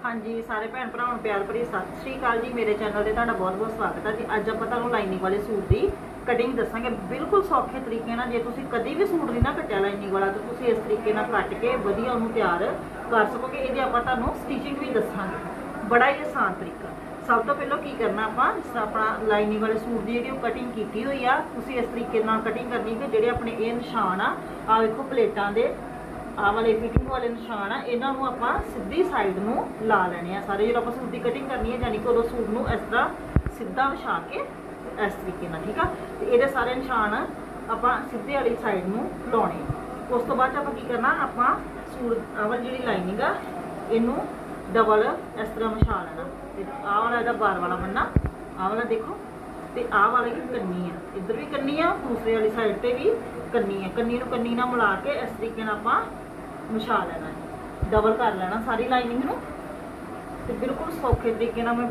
ਹਾਂਜੀ, ਸਾਰੇ ਭੈਣ ਭਰਾਵਾਂ ਨੂੰ ਪਿਆਰ ਭਰੀ ਸਤਿ ਸ਼੍ਰੀ ਅਕਾਲ ਜੀ। ਮੇਰੇ ਚੈਨਲ ਤੇ ਤੁਹਾਡਾ ਬਹੁਤ-ਬਹੁਤ ਸਵਾਗਤ ਹੈ ਜੀ। ਅੱਜ ਆਪਾਂ ਤੁਹਾਨੂੰ ਲਾਈਨਿੰਗ ਵਾਲੇ ਸੂਟ ਦੀ ਕਟਿੰਗ ਦੱਸਾਂਗੇ। ਬਿਲਕੁਲ ਸੌਖੇ ਤਰੀਕੇ ਨਾਲ, ਜੇ ਤੁਸੀਂ ਕਦੀ ਵੀ ਸੂਟ ਨਹੀਂ ਨਾ ਕੱਟਿਆ ਲਾਈਨਿੰਗ ਵਾਲਾ, ਤਾਂ ਤੁਸੀਂ ਇਸ ਤਰੀਕੇ ਨਾਲ ਕੱਟ ਕੇ ਵਧੀਆ ਉਹਨੂੰ ਤਿਆਰ ਕਰ ਸਕੋਗੇ। ਇਹਦੇ ਆਪਾਂ ਤੁਹਾਨੂੰ ਸਟਿਚਿੰਗ ਵੀ ਦੱਸਾਂਗੇ। ਬੜਾ ਹੀ ਆਸਾਨ ਤਰੀਕਾ। ਸਭ ਤੋਂ ਪਹਿਲਾਂ ਕੀ ਕਰਨਾ ਆਪਾਂ? ਆਪਣਾ ਲਾਈਨਿੰਗ ਵਾਲੇ ਸੂਟ ਦੀ ਜਿਹੜੀ ਉਹ ਕਟਿੰਗ ਕੀਤੀ ਹੋਈ ਆ, ਤੁਸੀਂ ਇਸ ਤਰੀਕੇ ਨਾਲ ਕਟਿੰਗ ਕਰਨੀ ਕਿ ਜਿਹੜੇ ਆਪਣੇ ਇਹ ਨਿਸ਼ਾਨ ਆ ਆ ਵੇਖੋ ਪਲੇਟਾਂ ਦੇ ਆਹ ਵਾਲੇ ਫਿਟਿੰਗ ਵਾਲੇ ਨਿਸ਼ਾਨ ਆ, ਇਹਨਾਂ ਨੂੰ ਆਪਾਂ ਸਿੱਧੀ ਸਾਈਡ ਨੂੰ ਲਾ ਲੈਣੇ ਆ ਸਾਰੇ। ਜਦੋਂ ਆਪਾਂ ਸੂਟ ਦੀ ਕਟਿੰਗ ਕਰਨੀ ਹੈ ਯਾਨੀ ਕਿ ਉਦੋਂ ਸੂਟ ਨੂੰ ਇਸ ਤਰ੍ਹਾਂ ਸਿੱਧਾ ਵਿਛਾ ਕੇ ਇਸ ਤਰੀਕੇ ਨਾਲ, ਠੀਕ ਆ? ਤੇ ਇਹਦੇ ਸਾਰੇ ਨਿਸ਼ਾਨ ਆਪਾਂ ਸਿੱਧੇ ਵਾਲੀ ਸਾਈਡ ਨੂੰ ਲਾਉਣੇ ਆ। ਉਸ ਤੋਂ ਬਾਅਦ 'ਚ ਆਪਾਂ ਕੀ ਕਰਨਾ, ਆਪਾਂ ਸੂਟ, ਆਹ ਵਾਲੀ ਜਿਹੜੀ ਲਾਈਨਿੰਗ ਆ, ਇਹਨੂੰ ਡਬਲ ਇਸ ਤਰ੍ਹਾਂ ਵਿਛਾ ਲੈਣਾ। ਤੇ ਆਹ ਵਾਲਾ ਇਹਦਾ ਬਾਰ ਵਾਲਾ ਬੰਨਾ ਆਹ ਵਾਲਾ ਦੇਖੋ। ਤੇ ਆਹ ਵਾਲੀ ਵੀ ਕੰਨੀ ਆ। ਇੱਧਰ ਵੀ ਕੰਨੀ ਆ, ਦੂਸਰੇ ਵਾਲੀ ਸਾਈਡ ਤੇ ਵੀ ਕੰਨੀ ਆ। ਕੰਨੀ ਨੂੰ ਕੰਨੀ ਨਾਲ ਮਿਲਾ ਕੇ ਇਸ ਤਰੀਕੇ ਨਾਲ ਆਪਾਂ ਵਿਛਾ ਲੈਣਾ ਹੈ। ਡਬਲ ਕਰ ਲੈਣਾ ਸਾਰੀ ਲਾਈਨਿੰਗ ਨੂੰ। ਤੇ ਬਿਲਕੁਲ ਸੌਖੇ ਤਰੀਕੇ ਨਾਲ ਮੈਂ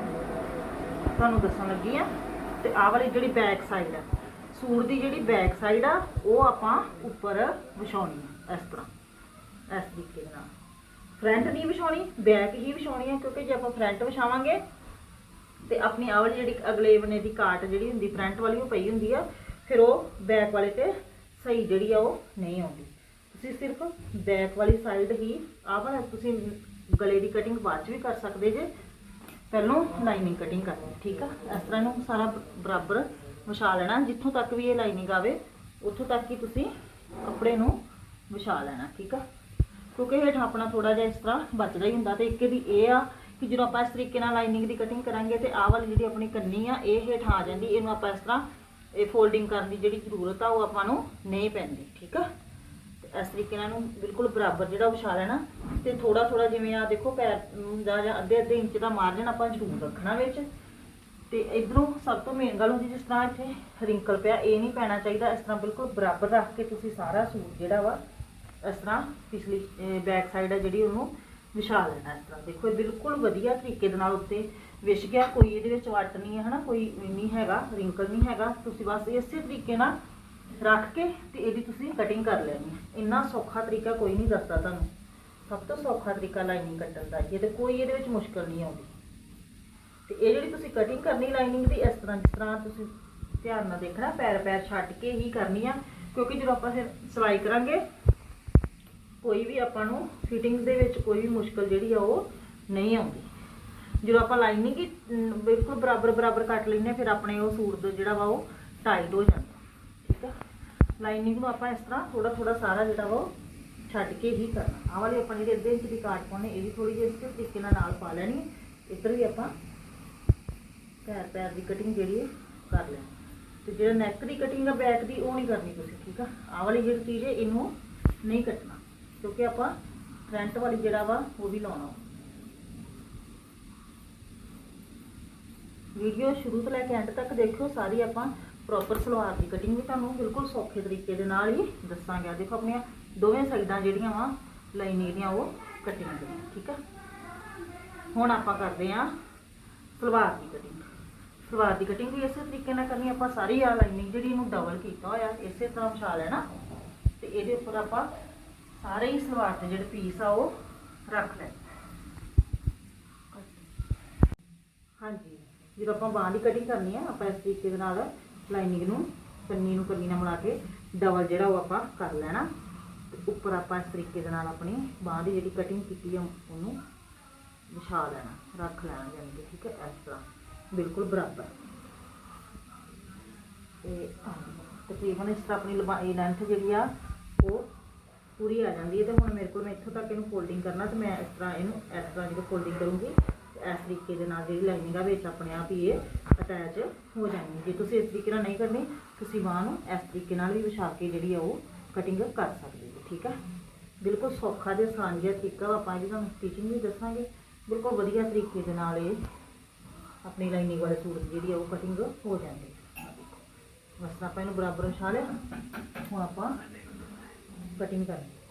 ਤੁਹਾਨੂੰ ਦੱਸਣ ਲੱਗੀ ਆ ਤੇ ਆਹ ਵਾਲੀ ਜਿਹੜੀ ਬੈਕ ਸਾਈਡ ਆ, ਸੂਟ ਦੀ ਜਿਹੜੀ ਬੈਕ ਸਾਈਡ ਆ, ਉਹ ਆਪਾਂ ਉੱਪਰ ਵਿਛਾਉਣੀ ਆ ਇਸ ਤਰ੍ਹਾਂ, ਇਸ ਤਰੀਕੇ ਦੇ ਨਾਲ। ਫਰੰਟ ਨਹੀਂ ਵਿਛਾਉਣੀ ਬੈਕ ਹੀ ਵਿਛਾਉਣੀ ਹੈ, ਕਿਉਂਕਿ ਜੇ ਆਪਾਂ ਫਰੰਟ ਵਿਛਾਵਾਂਗੇ, ਤੇ ਆਪਣੀ ਆਹ ਵਾਲੀ ਜਿਹੜੀ ਅਗਲੇ ਬਨੇ ਦੀ ਕਾਟ ਜਿਹੜੀ ਹੁੰਦੀ ਫਰੰਟ ਵਾਲੀ ਉਹ ਪਈ ਹੁੰਦੀ ਆ, ਫਿਰ ਉਹ ਬੈਕ ਵਾਲੇ ਤੇ ਸਹੀ ਜਿਹੜੀ ਆ ਉਹ ਨਹੀਂ ਆਉਂਦੀ। ਤੁਸੀਂ ਸਿਰਫ ਬੈਕ ਵਾਲੀ ਸਾਈਡ ਹੀ, ਆਹ ਵਾਲਾ ਤੁਸੀਂ ਗਲੇ ਦੀ ਕਟਿੰਗ ਬਾਅਦ ਚ ਵੀ ਕਰ ਸਕਦੇ ਜੇ। ਪਹਿਲੋਂ ਲਾਈਨਿੰਗ ਕਟਿੰਗ ਕਰਨੀ, ਠੀਕ ਆ? ਇਸ ਤਰ੍ਹਾਂ ਇਹਨੂੰ ਸਾਰਾ ਬਰਾਬਰ ਵਿਛਾ ਲੈਣਾ। ਜਿੱਥੋਂ ਤੱਕ ਵੀ ਇਹ ਲਾਈਨਿੰਗ ਆਵੇ, ਉੱਥੋਂ ਤੱਕ ਹੀ ਤੁਸੀਂ ਕੱਪੜੇ ਨੂੰ ਵਿਛਾ ਲੈਣਾ, ਠੀਕ ਆ? ਕਿਉਂਕਿ ਹੇਠ ਆਪਣਾ ਥੋੜਾ ਜਿਹਾ ਇਸ ਤਰ੍ਹਾਂ ਬਚਦਾ ਹੀ ਹੁੰਦਾ ਤੇ ਇੱਕ ਇਹਦੀ ਇਹ ਆ ਕਿ ਜਦੋਂ ਆਪਾਂ ਇਸ ਤਰੀਕੇ ਨਾਲ ਲਾਈਨਿੰਗ ਦੀ ਕਟਿੰਗ ਕਰਾਂਗੇ ਤੇ ਆਹ ਵਾਲੀ ਜਿਹੜੀ ਆਪਣੀ ਕੰਨੀ ਆ, ਇਹ ਹੇਠ ਆ ਜਾਂਦੀ। ਇਹਨੂੰ ਆਪਾਂ ਇਸ ਤਰ੍ਹਾਂ ਇਹ ਫੋਲਡਿੰਗ ਕਰਨ ਦੀ ਜਿਹੜੀ ਜ਼ਰੂਰਤ ਆ, ਉਹ ਆਪਾਂ ਨੂੰ ਨਹੀਂ ਪੈਂਦੀ, ਠੀਕ ਆ? ਇਸ ਤਰੀਕੇ ਨਾਲ ਇਹਨੂੰ ਬਿਲਕੁਲ ਬਰਾਬਰ ਜਿਹੜਾ ਵਿਛਾ ਲੈਣਾ ਤੇ ਥੋੜਾ ਥੋੜਾ ਜਿਵੇਂ ਆ ਦੇਖੋ ਪੈਰ ਦਾ ਜਾਂ ਜਾਂ ਅੱਧੇ ਅੱਧੇ ਇੰਚ ਦਾ ਮਾਰਜਨ ਆਪਾਂ ਜ਼ਰੂਰ ਰੱਖਣਾ ਵਿੱਚ। ਤੇ ਇਧਰੋਂ ਸਭ ਤੋਂ ਮੇਨ ਗੱਲ ਹੁੰਦੀ ਜਿਸ ਤਰ੍ਹਾਂ ਇੱਥੇ ਰਿੰਕਲ ਪਿਆ, ਇਹ ਨਹੀਂ ਪੈਣਾ ਚਾਹੀਦਾ। ਇਸ ਤਰ੍ਹਾਂ ਬਿਲਕੁਲ ਬਰਾਬਰ ਰੱਖ ਕੇ ਤੁਸੀਂ ਸਾਰਾ ਸੂਟ ਜਿਹੜਾ ਵਾ, ਇਸ ਤਰ੍ਹਾਂ ਪਿਛਲੀ ਬੈਕ ਸਾਈਡ ਆ ਜਿਹੜੀ ਉਹਨੂੰ ਵਿਛਾ ਲੈਣਾ ਇਸ ਤਰ੍ਹਾਂ। ਦੇਖੋ ਇਹ ਬਿਲਕੁਲ ਵਧੀਆ ਤਰੀਕੇ ਦੇ ਨਾਲ ਉੱਤੇ ਵਿਛ ਗਿਆ। ਕੋਈ ਇਹਦੇ ਵਿੱਚ ਵੱਟ ਨਹੀਂ ਹੈ, ਹਨਾ? ਕੋਈ ਨਹੀਂ ਹੈਗਾ ਰਿੰਕਲ ਨਹੀਂ ਹੈਗਾ। ਤੁਸੀਂ ਬਸ ਇਸੇ ਤਰੀਕੇ ਨਾਲ ਰੱਖ ਕੇ ਤੇ ਇਹਦੀ ਤੁਸੀਂ ਕਟਿੰਗ ਕਰ ਲੈਣੀ ਹੈ। ਇੰਨਾ ਸੌਖਾ ਤਰੀਕਾ ਕੋਈ ਨਹੀਂ ਦੱਸਦਾ ਤੁਹਾਨੂੰ। ਸਭ ਤੋਂ ਸੌਖਾ ਤਰੀਕਾ ਲਾਈਨਿੰਗ ਕੱਟਣ ਦਾ। ਇਹ ਤੇ ਕੋਈ ਇਹਦੇ ਵਿੱਚ ਮੁਸ਼ਕਲ ਨਹੀਂ ਆਉਂਦੀ। ਤੇ ਇਹ ਜਿਹੜੀ ਤੁਸੀਂ ਕਟਿੰਗ ਕਰਨੀ ਲਾਈਨਿੰਗ ਦੀ ਇਸ ਤਰ੍ਹਾਂ ਜਿਸ ਤਰ੍ਹਾਂ ਤੁਸੀਂ ਧਿਆਨ ਨਾਲ ਦੇਖਣਾ ਪੈਰ ਪੈਰ ਛੱਡ ਕੇ ਹੀ ਕਰਨੀ ਆ। ਕਿਉਂਕਿ ਜਦੋਂ ਆਪਾਂ ਫਿਰ ਸਿਲਾਈ ਕਰਾਂਗੇ ਕੋਈ ਵੀ ਆਪਾਂ ਨੂੰ ਫਿਟਿੰਗ ਦੇ ਵਿੱਚ ਕੋਈ ਵੀ ਮੁਸ਼ਕਲ ਜਿਹੜੀ ਆ ਉਹ ਨਹੀਂ ਆਉਂਦੀ। ਜਦੋਂ ਆਪਾਂ ਲਾਈਨਿੰਗ ਹੀ ਬਿਲਕੁਲ ਬਰਾਬਰ ਬਰਾਬਰ ਕੱਟ ਲੈਂਦੇ ਹਾਂ, ਫਿਰ ਆਪਣੇ ਉਹ ਸੂਟ ਦਾ ਜਿਹੜਾ ਵਾ ਉਹ ਟਾਈਟ ਹੋ ਜਾਂਦਾ। ਲਾਈਨਿੰਗ ਨੂੰ ਆਪਾਂ ਇਸ ਤਰ੍ਹਾਂ ਥੋੜਾ ਥੋੜਾ ਸਾਰਾ ਜਿਹੜਾ ਵਾ ਉਹ ਛੱਡ ਕੇ ਹੀ ਕਰਨਾ ਆਹ ਵਾਲੀ ਆਪਾਂ ਜਿਹੜੀ ਅੱਧੇ ਇੰਚ ਦੀ ਕਾਟ ਪਾਉਣੀ ਇਹ ਵੀ ਥੋੜੀ ਜਿਹੀ ਇਸੇ ਤਰੀਕੇ ਨਾਲ ਨਾਲ ਪਾ ਲੈਣੀ ਹੈ। ਇੱਧਰ ਵੀ ਆਪਾਂ ਪੈਰ ਪੈਰ ਦੀ ਕਟਿੰਗ ਜਿਹੜੀ ਹੈ ਕਰ ਲੈਣੀ ਤੇ ਜਿਹੜਾ ਨੈਕ ਦੀ ਕਟਿੰਗ ਆ ਬੈਕ ਦੀ ਉਹ ਨਹੀਂ ਕਰਨੀ ਤੁਸੀਂ ਠੀਕ ਆ ਆਹ ਵਾਲੀ ਜਿਹੜੀ ਚੀਜ਼ ਹੈ ਇਹਨੂੰ ਨਹੀਂ ਕੱਟਣਾ ਕਿਉਂਕਿ ਆਪਾਂ ਫਰੰਟ ਵਾਲੀ ਜਿਹੜਾ ਵਾ ਉਹ ਵੀ ਲਾਉਣਾ ਵਾ। ਵੀਡੀਓ ਸ਼ੁਰੂ ਤੋਂ ਲੈ ਕੇ ਐਂਡ ਤੱਕ ਦੇਖਿਓ ਸਾਰੀ ਆਪਾਂ ਪ੍ਰੋਪਰ ਸਲਵਾਰ ਦੀ ਕਟਿੰਗ ਵੀ ਤੁਹਾਨੂੰ ਬਿਲਕੁਲ ਸੌਖੇ ਤਰੀਕੇ ਦੇ ਨਾਲ ਹੀ ਦੱਸਾਂਗੇ। ਆਹ ਦੇਖੋ ਆਪਣੀਆਂ ਦੋਵੇਂ ਸਾਈਡਾਂ ਜਿਹੜੀਆਂ ਵਾ ਲਾਈਨਿੰਗ ਦੀਆਂ ਉਹ ਕਟਿੰਗ ਦੀਆਂ, ਠੀਕ ਆ? ਹੁਣ ਆਪਾਂ ਕਰਦੇ ਆ ਸਲਵਾਰ ਦੀ ਕਟਿੰਗ ਸਲਵਾਰ ਦੀ ਕਟਿੰਗ ਵੀ ਇਸੇ ਤਰੀਕੇ ਨਾਲ ਕਰਨੀ, ਆਪਾਂ ਸਾਰੀ ਆ ਲਾਈਨਿੰਗ ਜਿਹੜੀ ਇਹਨੂੰ ਡਬਲ ਕੀਤਾ ਹੋਇਆ, ਇਸੇ ਤਰ੍ਹਾਂ ਵਿਛਾ ਲੈਣਾ। ਤੇ ਇਹਦੇ ਉੱਪਰ ਆਪਾਂ ਸਾਰੇ ਹੀ ਸਲਵਾਰ ਦੇ ਜਿਹੜੇ ਪੀਸ ਆ, ਉਹ ਰੱਖ ਲੈ ਹਾਂਜੀ, ਜਦੋਂ ਆਪਾਂ ਬਾਂਹ ਦੀ ਕਟਿੰਗ ਕਰਨੀ ਆ, ਆਪਾਂ ਇਸ ਤਰੀਕੇ ਦੇ ਨਾਲ ਲਾਈਨਿੰਗ ਨੂੰ ਕੰਨੀ ਨੂੰ ਕੰਨੀ ਨਾਲ ਮਿਲਾ ਕੇ ਡਬਲ ਜਿਹੜਾ ਉਹ ਆਪਾਂ ਕਰ ਲੈਣਾ। ਤੇ ਉੱਪਰ ਆਪਾਂ ਇਸ ਤਰੀਕੇ ਦੇ ਨਾਲ ਆਪਣੀ ਬਾਂਹ ਦੀ ਜਿਹੜੀ ਕਟਿੰਗ ਕੀਤੀ ਆ, ਉਹਨੂੰ ਵਿਛਾ ਲੈਣਾ, ਰੱਖ ਲੈਣਾ ਯਾਨੀ ਕਿ ਠੀਕ ਹੈ, ਇਸ ਤਰ੍ਹਾਂ। ਬਿਲਕੁਲ ਬਰਾਬਰ। ਤੇ ਤਕਰੀਬਨ ਇਸ ਤਰ੍ਹਾਂ ਆਪਣੀ ਲੰਬਾਈ ਲੈਂਥ ਜਿਹੜੀ ਆ, ਉਹ ਪੂਰੀ ਆ ਜਾਂਦੀ ਹੈ। ਤੇ ਹੁਣ ਮੇਰੇ ਕੋਲ ਮੈਂ ਇੱਥੋਂ ਤੱਕ ਇਹਨੂੰ ਫੋਲਡਿੰਗ ਕਰਨਾ ਤੇ ਮੈਂ ਇਸ ਤਰ੍ਹਾਂ ਇਹਨੂੰ ਇਸ ਤਰ੍ਹਾਂ ਜਦੋਂ ਫੋਲਡਿੰਗ ਕਰੂੰਗੀ। ਇਸ ਤਰੀਕੇ ਦੇ ਨਾਲ ਜਿਹੜੀ ਲਾਈਨਿੰਗ ਆ ਵਿੱਚ ਆਪਣੇ ਆਪ ਹੀ ਇਹ ਅਟੈਚ ਹੋ ਜਾਣੀ ਜੇ ਤੁਸੀਂ ਇਸ ਤਰੀਕੇ ਨਾਲ ਨਹੀਂ ਕਰਨੀ, ਤੁਸੀਂ ਬਾਂਹ ਨੂੰ ਇਸ ਤਰੀਕੇ ਨਾਲ ਵੀ ਵਿਛਾ ਕੇ ਜਿਹੜੀ ਆ ਉਹ ਕਟਿੰਗ ਕਰ ਸਕਦੇ ਹੋ, ਠੀਕ ਹੈ ਬਿਲਕੁਲ ਸੌਖਾ ਜਿਹਾ ਆਸਾਨ ਜਿਹਾ ਤਰੀਕਾ ਆਪਾਂ ਇਹਦੀ ਤੁਹਾਨੂੰ ਸਟਿਚਿੰਗ ਵੀ ਦੱਸਾਂਗੇ। ਬਿਲਕੁਲ ਵਧੀਆ ਤਰੀਕੇ ਦੇ ਨਾਲ ਇਹ ਆਪਣੀ ਲਾਈਨਿੰਗ ਵਾਲੇ ਸੂਟ ਦੀ ਜਿਹੜੀ ਆ ਉਹ ਕਟਿੰਗ ਹੋ ਜਾਂਦੀ ਬਸ ਆਪਾਂ ਇਹਨੂੰ ਬਰਾਬਰ ਵਿਛਾ ਲਿਆ। ਹੁਣ ਆਪਾਂ ਕਟਿੰਗ ਕਰਨੀ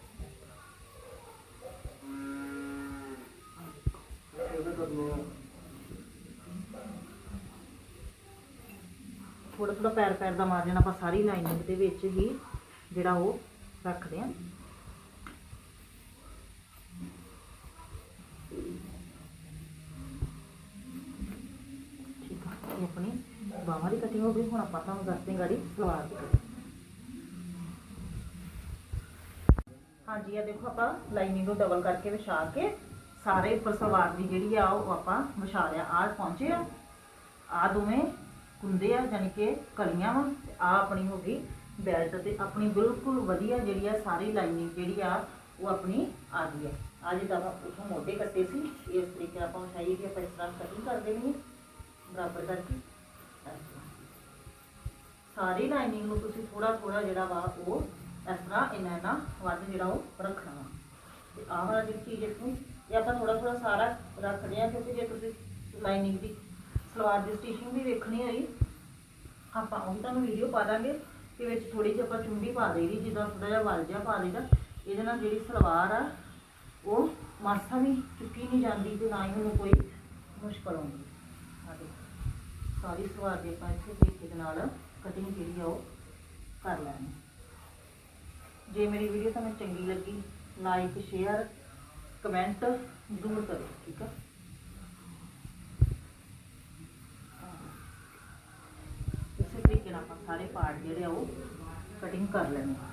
थोड़ा थोड़ा पैर पैर का मार देना आप सारी लाइनिंग ही जोड़ा वो रखते हैं। ठीक है अपनी बाहर कटिंग हो गई। हम आप सलवार की हाँ जी देखो आप लाइनिंग डबल करके विछा के ਸਾਰੇ ਉੱਪਰ ਸਲਵਾਰ ਦੀ ਜਿਹੜੀ ਆ, ਉਹ ਆਪਾਂ ਵਿਛਾ ਲਿਆ। ਆ ਪਹੁੰਚੇ ਆ। ਆ ਦੋਵੇਂ ਕੁੰਦੇ ਆ ਯਾਨੀ ਕਿ ਕਲੀਆਂ ਵਾ। ਤੇ ਆ ਆਪਣੀ ਹੋ ਗਈ ਬੈਲਟ ਤੇ ਆਪਣੀ ਬਿਲਕੁਲ ਵਧੀਆ ਜਿਹੜੀ ਆ, ਸਾਰੀ ਲਾਈਨਿੰਗ ਜਿਹੜੀ ਆ, ਉਹ ਆਪਣੀ ਆ ਗਈ ਹੈ ਆ ਜਿੱਦਾਂ ਆਪਾਂ ਉਥੋਂ ਮੋਢੇ ਕੱਟੇ ਸੀ, ਇਸ ਤਰੀਕੇ ਨਾਲ ਆਪਾਂ ਵਿਛਾਈਏ ਕਿ ਆਪਾਂ ਇਸ ਤਰ੍ਹਾਂ ਕਟਿੰਗ ਕਰ ਦੇਣੀ ਹੈ ਬਰਾਬਰ ਕਰਕੇ। ਇਸ ਤਰ੍ਹਾਂ ਸਾਰੀ ਲਾਈਨਿੰਗ ਨੂੰ ਤੁਸੀਂ ਥੋੜਾ ਥੋੜਾ ਜਿਹੜਾ ਵਾ, ਉਹ ਇਸ ਤਰ੍ਹਾਂ ਇੰਨਾ ਇੰਨਾ ਵੱਧ ਜਿਹੜਾ ਉਹ ਰੱਖਣਾ ਵਾ। ਤੇ ਆਹ ਵਾਲਾ ਜਿਹੜੀ ਚੀਜ਼ ਇੱਥੋਂ ਇਹ ਆਪਾਂ ਥੋੜਾ ਥੋੜਾ ਸਾਰਾ ਰੱਖਦੇ ਆ ਕਿਉਂਕਿ ਜੇ ਤੁਸੀਂ ਲਾਈਨਿੰਗ ਦੀ ਸਲਵਾਰ ਦੀ ਸਟਿਚਿੰਗ ਵੀ ਵੇਖਣੀ ਹੋਈ, ਆਪਾਂ ਉਹ ਤੁਹਾਨੂੰ ਵੀਡੀਓ ਪਾ ਦਾਂਗੇ ਤੇ ਵਿੱਚ ਥੋੜੀ ਜਿਹੀ ਆਪਾਂ ਚੁੰਡੀ ਪਾ ਦੇਈਦੀ ਜਿੱਦਾਂ ਥੋੜਾ ਜਿਹਾ ਵਲ ਜਿਹਾ ਪਾ ਦੇਈਦਾ। ਇਹਦੇ ਨਾਲ ਜਿਹੜੀ ਸਲਵਾਰ ਆ, ਉਹ ਮਾਸਾ ਵੀ ਚੁੱਕੀ ਨਹੀਂ ਜਾਂਦੀ ਤੇ ਨਾ ਹੀ ਉਹਨੂੰ ਕੋਈ ਮੁਸ਼ਕਲ ਆਉਂਦੀ। ਸਾਰੀ ਸਲਵਾਰ ਦੀ ਆਪਾਂ ਇਸੇ ਤਰੀਕੇ ਦੇ ਨਾਲ ਕਟਿੰਗ ਜਿਹੜੀ ਆ, ਉਹ ਕਰ ਲੈਣੀ। ਜੇ ਮੇਰੀ ਵੀਡੀਓ ਤੁਹਾਨੂੰ ਚੰਗੀ ਲੱਗੀ ਲਾਈਕ ਸ਼ੇਅਰ ਕਮੈਂਟ ਜ਼ਰੂਰ ਕਰੋ, ਠੀਕ ਆ? ਇਸੇ ਤਰੀਕੇ ਨਾਲ ਆਪਾਂ ਸਾਰੇ ਪਾਰਟ ਜਿਹੜੇ ਆ ਉਹ ਕਟਿੰਗ ਕਰ ਲੈਣੇ ਆ।